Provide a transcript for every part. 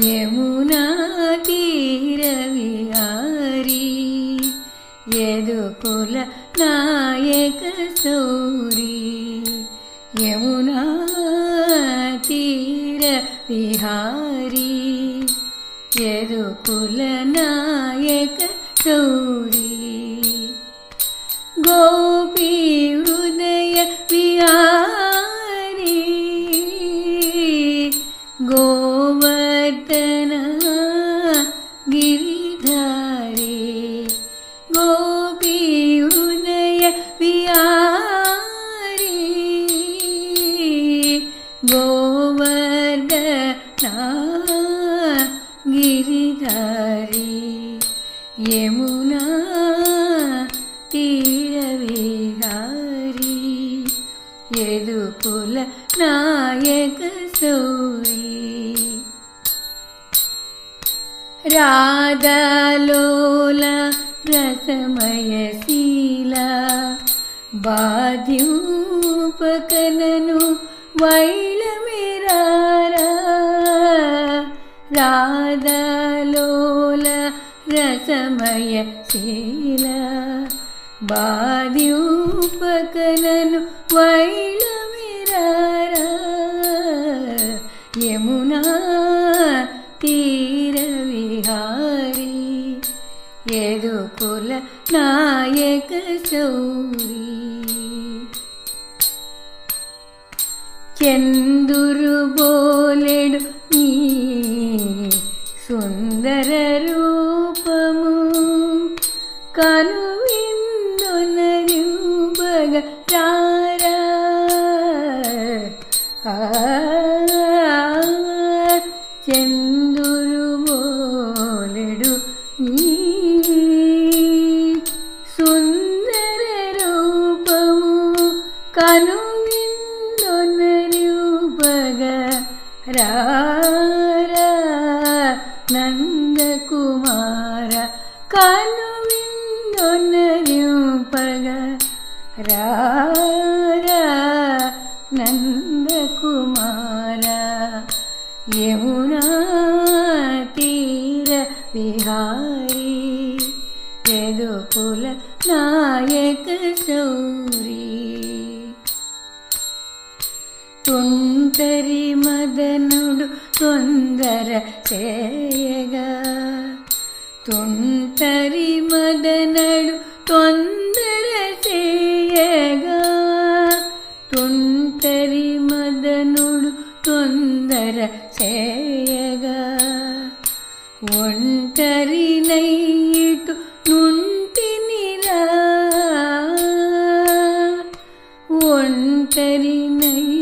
യമുനാ തീര വിഹാരി യദു കുല നായക സൗരി യമുനാ തീര വിഹാരി रत्न गिरिधरे गोपी उदय विहारे गोवर्धना गिरिधरे यमुना तीरविहारी यदुकुल नायक सौरी രാധാലോല രസമയശീല ബാധ്യൂപകനു വൈലമിരാര. രാധാലോല രസമയശീല ബാധ്യൂപകനു വൈലമിരാര. യമുനാ തീരവിഹാരി നായക സൗരി ചെന്തുരു പോലെടു നീ സുന്ദര രൂപമു കനുവിന്ദുനരൂപക രാര ചെന്തുരു രാര നന്ദകുമാര കനുവിന്ദുനരൂപക രാര നന്ദകുമാര യമുനാ തീര വിഹാരി യദുകുല നായക తుందరి మదనుడు తొందర చేయగా. తుంతరి మదనడు తొందర చేయగా. తుంతరి మదనుడు తొందర చేయగా. ఒంటరి నైటు నుంటినిరా ఒంటరి నై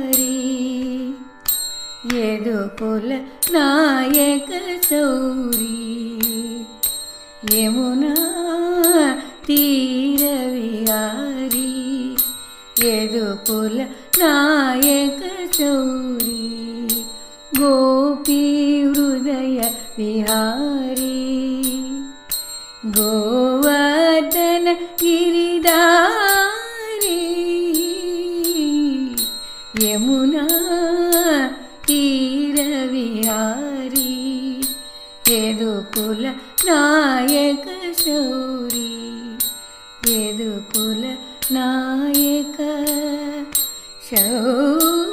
విహారీ యదుకుల నాయక చౌరి. యమునా తీర విహారీ యదుకుల నాయక చౌరి. గోపీ హృదయ విహారీ. గోవర్ధన గిరి യമുന തീരവിഹാരി യദുകുല നായക ശൗരി യദുകുല നായക ശൗരി